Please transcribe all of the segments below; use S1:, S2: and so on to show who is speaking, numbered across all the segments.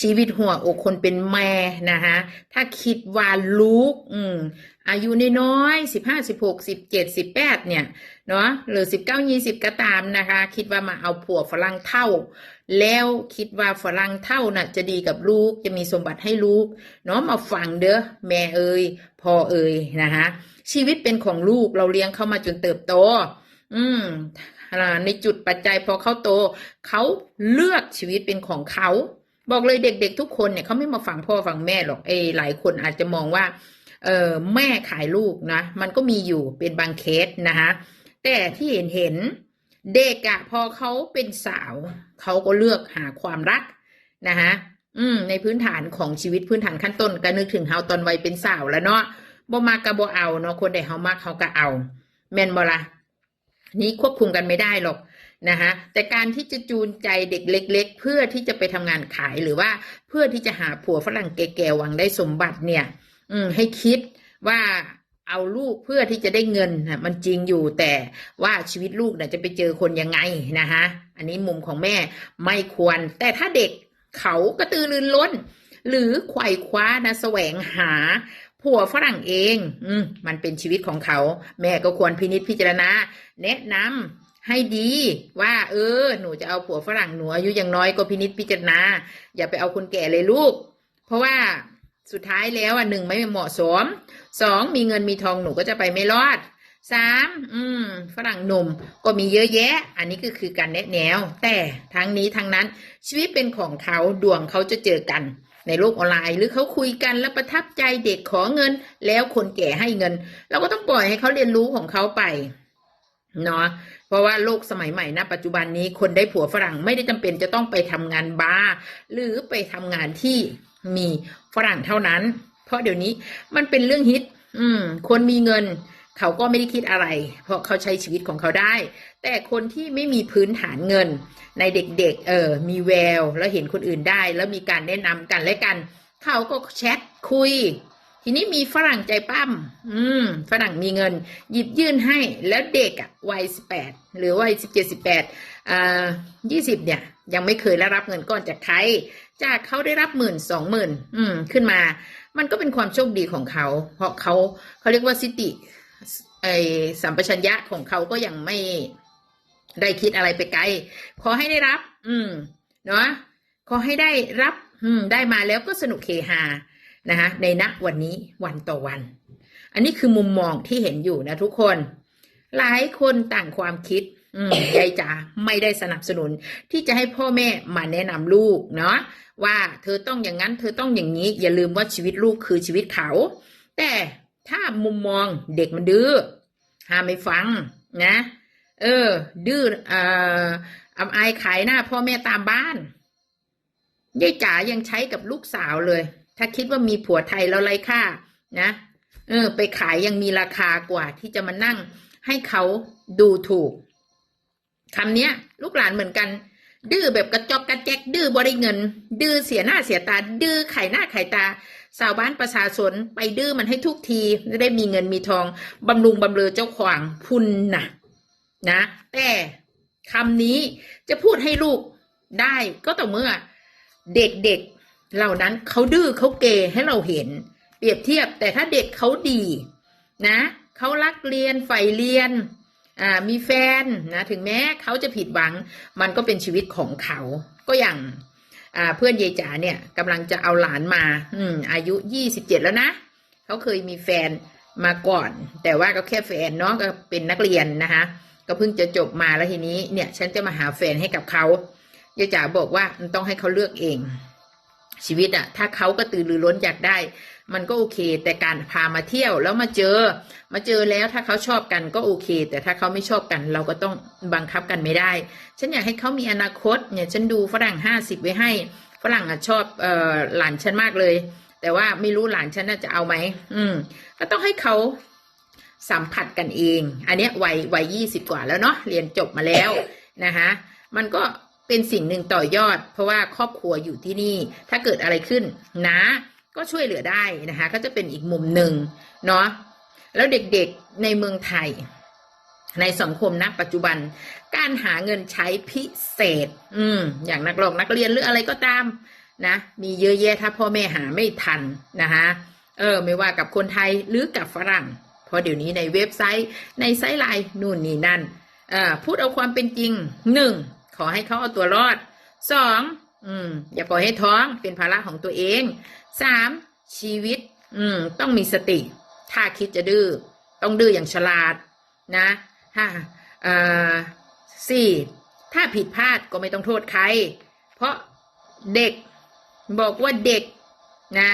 S1: ชีวิตหัวอกคนเป็นแม่นะคะถ้าคิดว่าลูกอืมอายุน้อยๆสิบห้าสิบหกสิบเจ็ดสิบแปดเนี่ยเนาะหรือสิบเก้ายี่สิบก็ตามนะคะ คิดว่ามาเอาผัวฝรั่งเท่า แล้วคิดว่าฝรั่งเท่าน่ะ จะดีกับลูกจะมีสมบัติให้ลูก เนาะมาฟังเด้อแม่เอ่ยพ่อเอ่ยนะคะชีวิตเป็นของลูกเราเลี้ยงเขามาจนเติบโต อืมในจุดปัจจัยพอเขาโต เขาเลือกชีวิตเป็นของเขา บอกเลยเด็ก ๆ ทุกคนเนี่ยเขาไม่มาฟังพ่อฟังแม่หรอกเอยหลายคนอาจจะมองว่า เออแม่ขายลูกนะ มันก็มีอยู่เป็นบางเคสนะคะแต่ที่เห็นเห็นเด็กอะพอเขาเป็นสาวเขาก็เลือกหาความรักนะคะอืมในพื้นฐานของชีวิตพื้นฐานขั้นต้นก็นึกถึงเฮาตอนวัยเป็นสาวแล้วเนาะบ่มากกะบ่เอาเนาะคนใดเฮามากเขาก็เอา แม่นบ่ละนี้ควบคุมกันไม่ได้หรอก นะคะแต่การที่จะจูนใจเด็กเล็ก ๆ เพื่อที่จะไปทำงานขายหรือว่าเพื่อที่จะหาผัวฝรั่งแก่ๆหวังได้สมบัติเนี่ย อืมให้คิดว่าเอาลูกเพื่อที่จะได้เงินนะมันจริงอยู่แต่ว่าชีวิตลูกน่ะจะไปเจอคนยังไงนะคะอันนี้มุมของแม่ไม่ควร แต่ถ้าเด็กเขากระตือรือร้น หรือไขว่คว้านะแสวงหาผัวฝรั่งเอง อืมมันเป็นชีวิตของเขา แม่ก็ควรพินิจพิจารณา แนะนำ ให้ดีว่า เออ หนูจะเอาผัวฝรั่งหนูอายุยังน้อยก็พินิจพิจารณา อย่าไปเอาคนแก่เลยลูก เพราะว่าสุดท้ายแล้วอะหนึ่งไม่เหมาะสมสองมีเงินมีทองหนูก็จะไปไม่รอดสามอืม ฝรั่งหนุ่มก็มีเยอะแยะ อันนี้ก็คือการแนะแนว แต่ทั้งนี้ทั้งนั้นชีวิตเป็นของเขาดวงเขาจะเจอกัน ในโลกออนไลน์หรือเขาคุยกันแล้วประทับใจเด็กขอเงิน แล้วคนแก่ให้เงิน เราก็ต้องปล่อยให้เขาเรียนรู้ของเขาไป เนาะเพราะว่าโลกสมัยใหม่นะปัจจุบันนี้คนได้ผัวฝรั่งไม่ได้จำเป็นจะต้องไปทำงานบาร์หรือไปทำงานที่มีฝรั่งเท่านั้น เพราะเดี๋ยวนี้มันเป็นเรื่องฮิต อืม คนมีเงิน เขาก็ไม่ได้คิดอะไร เพราะเขาใช้ชีวิตของเขาได้ แต่คนที่ไม่มีพื้นฐานเงิน ในเด็กๆ เออ มีแววแล้วเห็นคนอื่นได้ แล้วมีการแนะนำกันและกัน เขาก็แชทคุย ทีนี้มีฝรั่งใจปั้ม อืม ฝรั่งมีเงิน หยิบยื่นให้ แล้วเด็กอะวัยสิบแปดหรือวัยสิบเจ็ดสิบแปดอ่ายี่สิบเนี่ย ยังไม่เคยได้รับเงินก้อนจากใคร จากเขาได้รับหมื่นสองหมื่นอืม ขึ้นมา มันก็เป็นความโชคดีของเขา เพราะเขาเขาเรียกว่าสิติไอสัมปชัญญะของเขาก็ยังไม่ได้คิดอะไรไปไกล ขอให้ได้รับ อืม เนาะขอให้ได้รับ อืม ได้มาแล้วก็สนุกเฮฮา นะคะในณวันนี้วันต่อวัน อันนี้คือมุมมองที่เห็นอยู่นะทุกคน หลายคนต่างความคิดยายจ๋าไม่ได้สนับสนุน ที่จะให้พ่อแม่มาแนะนำลูกเนาะว่าเธอต้องอย่างนั้น เธอต้องอย่างนี้ อย่าลืมว่าชีวิตลูกคือชีวิตเขา แต่ถ้ามุมมองเด็กมันดื้อห้ามไม่ฟังนะ เออ ดื้อเอ่ออับอายขายหน้าพ่อแม่ตามบ้านยายจ๋ายังใช้กับลูกสาวเลย ถ้าคิดว่ามีผัวไทยแล้วไรค่านะเออ ไปขายยังมีราคากว่า ที่จะมานั่งให้เขาดูถูกคำเนี้ยลูกหลานเหมือนกัน ดื้อแบบกระจอกกระแจกดื้อบริเงิน ดื้อเสียหน้าเสียตา ดื้อไข่หน้าไข่ตาชาวบ้านประชาชนไปดื้อมันให้ทุกทีจะได้มีเงินมีทองบำรุงบำเรอเจ้าขวางพุนนะนะ แต่คำนี้จะพูดให้ลูกได้ก็ต่อเมื่อเด็กๆ เหล่านั้นเขาดื้อเขาเกให้เราเห็น เปรียบเทียบแต่ถ้าเด็กเขาดีนะเขารักเรียนใฝ่เรียนอ่ามีแฟนนะถึงแม้เขาจะผิดหวัง มันก็เป็นชีวิตของเขาก็อย่างอ่าเพื่อนเยจ๋าเนี่ยกำลังจะเอาหลานมา อืมอายุยี่สิบเจ็ดแล้วนะเขาเคยมีแฟนมาก่อน แต่ว่าก็แค่แฟนเนาะก็เป็นนักเรียนนะคะก็เพิ่งจะจบมาแล้วทีนี้เนี่ย ฉันจะมาหาแฟนให้กับเขายายจ๋าบอกว่ามันต้องให้เขาเลือกเอง ชีวิตอะถ้าเขาก็ตื่นรือร้นอยากได้ มันก็โอเค แต่การพามาเที่ยวแล้วมาเจอ มาเจอแล้วถ้าเขาชอบกันก็โอเค แต่ถ้าเขาไม่ชอบกัน เราก็ต้องบังคับกันไม่ได้ ฉันอยากให้เขามีอนาคตเนี่ยฉันดูฝรั่งห้าสิบไว้ให้ ฝรั่งอะชอบเอ่อหลานฉันมากเลย แต่ว่าไม่รู้หลานฉันน่าจะเอาไหมอืม ก็ต้องให้เขาสัมผัสกันเอง อันเนี้ยวัยวัยยี่สิบกว่าแล้วเนาะเรียนจบมาแล้วนะคะมันก็ เป็นสิ่งหนึ่งต่อยอด เพราะว่าครอบครัวอยู่ที่นี่ ถ้าเกิดอะไรขึ้นนะก็ช่วยเหลือได้นะคะ ก็จะเป็นอีกมุมหนึ่งเนาะแล้วเด็กๆในเมืองไทย ในสังคมณปัจจุบัน การหาเงินใช้พิเศษ อืม อย่างนักร้องนักเรียนหรืออะไรก็ตามนะมีเยอะแยะถ้าพ่อแม่หาไม่ทันนะคะเออ ไม่ว่ากับคนไทยหรือกับฝรั่งเพราะเดี๋ยวนี้ในเว็บไซต์ในไซต์ไลน์นู่นนี่นั่นเออพูดเอาความเป็นจริงหนึ่ง ขอให้เขาเอาตัวรอดสองอืม อย่าปล่อยให้ท้องเป็นภาระของตัวเองสามชีวิต อืม ต้องมีสติ ถ้าคิดจะดื้อต้องดื้ออย่างฉลาดนะห้าเอ่อสี่ถ้าผิดพลาดก็ไม่ต้องโทษใคร เพราะเด็กบอกว่าเด็กนะ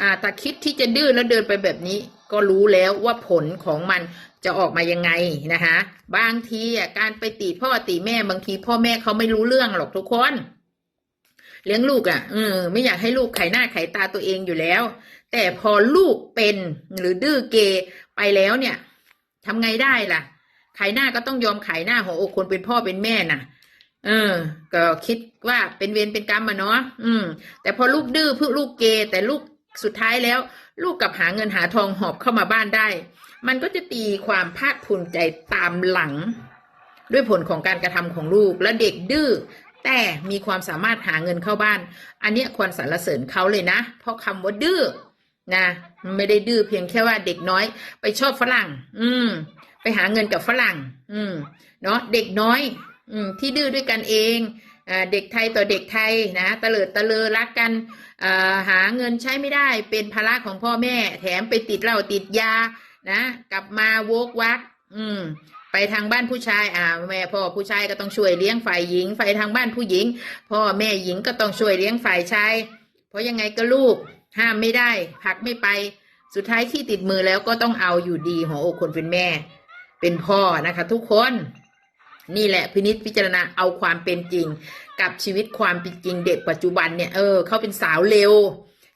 S1: อ่าแต่คิดที่จะดื้อแล้วเดินไปแบบนี้ ก็รู้แล้วว่าผลของมัน จะออกมายังไงนะคะบางทีอะการไปตีพ่อตีแม่บางที พ่อแม่เขาไม่รู้เรื่องหรอกทุกคน เลี้ยงลูกอะเออไม่อยากให้ลูกไขหน้าไขตาตัวเองอยู่แล้ว แต่พอลูกเป็นหรือดื้อเกไปแล้วเนี่ยทำไงได้ล่ะ ไขหน้าก็ต้องยอมไขหน้าหัวอกคนเป็นพ่อเป็นแม่น่ะ เออ ก็คิดว่าเป็นเวรเป็นกรรมอะเนาะอืม แต่พอลูกดื้อเพื่อลูกเกแต่ลูกสุดท้ายแล้ว ลูกกลับหาเงินหาทองหอบเข้ามาบ้านได้ มันก็จะตีความภาคภูมิใจตามหลัง ด้วยผลของการกระทำของลูกและเด็กดื้อแต่มีความสามารถหาเงินเข้าบ้าน อันนี้ควรสรรเสริญเขาเลยนะ เพราะคำว่าดื้อนะไม่ได้ดื้อเพียงแค่ว่าเด็กน้อย ไปชอบฝรั่ง อืม ไปหาเงินกับฝรั่ง อืม เนาะเด็กน้อย อืม ที่ดื้อด้วยกันเองเด็กไทยต่อเด็กไทยนะตะเลิดตะเลอรักกันหาเงินใช้ไม่ได้เป็นภาระของพ่อแม่ แถมไปติดเหล้าติดยา นะ กลับมาโวกวัก อืม ไปทางบ้านผู้ชาย อ่า แม่พ่อผู้ชายก็ต้องช่วยเลี้ยงฝ่ายหญิงไปทางบ้านผู้หญิง พ่อแม่หญิงก็ต้องช่วยเลี้ยงฝ่ายชาย เพราะยังไงก็ลูก ห้ามไม่ได้ผักไม่ไป สุดท้ายที่ติดมือแล้วก็ต้องเอาอยู่ดีหัวอกคนเป็นแม่ เป็นพ่อนะคะ ทุกคนนี่แหละพินิจพิจารณาเอาความเป็นจริง กับชีวิตความเป็นจริงเด็กปัจจุบันเนี่ยเออเขาเป็นสาวเร็ว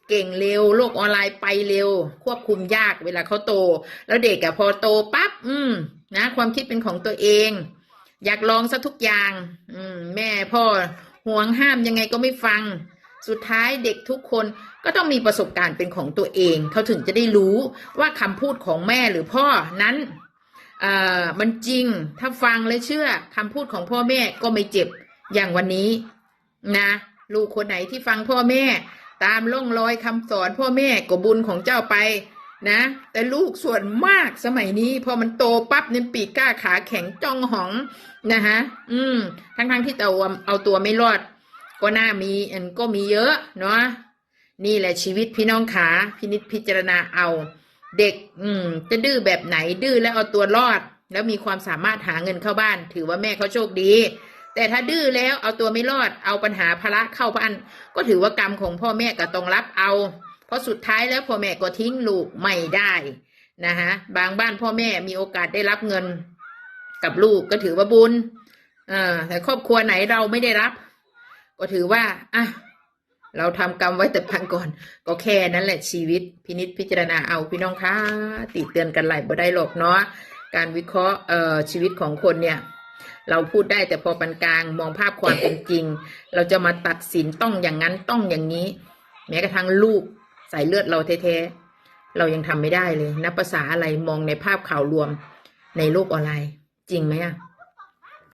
S1: เก่งเร็ว โลกออนไลน์ไปเร็ว ควบคุมยากเวลาเขาโต แล้วเด็กอะพอโตปั๊บอืม นะ ความคิดเป็นของตัวเอง อยากลองซะทุกอย่าง อืม แม่พ่อห่วงห้ามยังไงก็ไม่ฟัง สุดท้ายเด็กทุกคนก็ต้องมีประสบการณ์เป็นของตัวเอง เขาถึงจะได้รู้ว่าคำพูดของแม่หรือพ่อนั้นเอ่อมันจริงถ้าฟังและเชื่อคำพูดของพ่อแม่ก็ไม่เจ็บอย่างวันนี้นะ ลูกคนไหนที่ฟังพ่อแม่ ตามล่องรอยคำสอนพ่อแม่ก็บุญของเจ้าไปนะ แต่ลูกส่วนมากสมัยนี้ พอมันโตปั๊บเนี่ยปีกกล้าขาแข็งจ้องหองนะฮะ อืม ทั้งๆทที่เอาเอาตัวไม่รอด ก็น่ามีอันก็มีเยอะเนาะนี่แหละชีวิตพี่น้องขาพินิจพิจารณาเอา เด็ก อืม จะดื้อแบบไหนดื้อแล้วเอาตัวรอด แล้วมีความสามารถหาเงินเข้าบ้าน ถือว่าแม่เขาโชคดี แต่ถ้าดื้อแล้วเอาตัวไม่รอดเอาปัญหาภาระเข้าบ้านก็ถือว่ากรรมของพ่อแม่ก็ต้องรับเอา เพราะสุดท้ายแล้วพ่อแม่ก็ทิ้งลูกไม่ได้นะฮะบางบ้านพ่อแม่มีโอกาสได้รับเงินกับลูกก็ถือว่าบุญเออแต่ครอบครัวไหนเราไม่ได้รับ ก็ถือว่าอะเราทำกรรมไว้แต่พังก่อน ก็แค่นั้นแหละชีวิตพินิจพิจารณาเอาพี่น้องคะติเตือนกันหลายบ่ได้หรอกเนาะการวิเคราะห์เอ่อชีวิตของคนเนี่ย เราพูดได้แต่พอปานกลางมองภาพความเป็นจริง เราจะมาตัดสินต้องอย่างนั้นต้องอย่างนี้ แม้กระทั่งลูกสายเลือดเราแท้ๆเรายังทำไม่ได้เลยนับภาษาอะไรมองในภาพข่าวรวมในโลกออนไลน์จริงไหมอะ